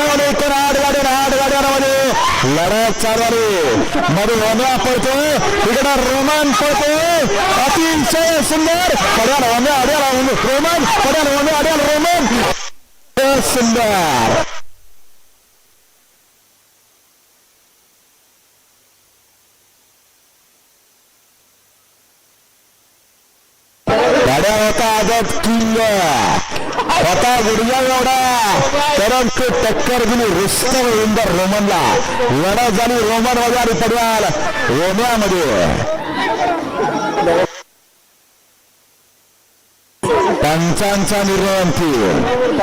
इकडे आठ लढत चालू मध्ये रोम्या पळतोय इकडे रोमन पळतोय अतिशय सुंदर पड्याल होम्या अड्याल रोमन पड्याल होम्या अड्याल रोमन सुंदर गाड्या होता आदत किल्ल. होता गुडघ्या एवढा परंतु टक्कर दिली रुस्तम इंदर रोमनला. लढा झाली रोमनमध्ये पडवाल रोम्यामध्ये पंचांचा निर्णय अंतिम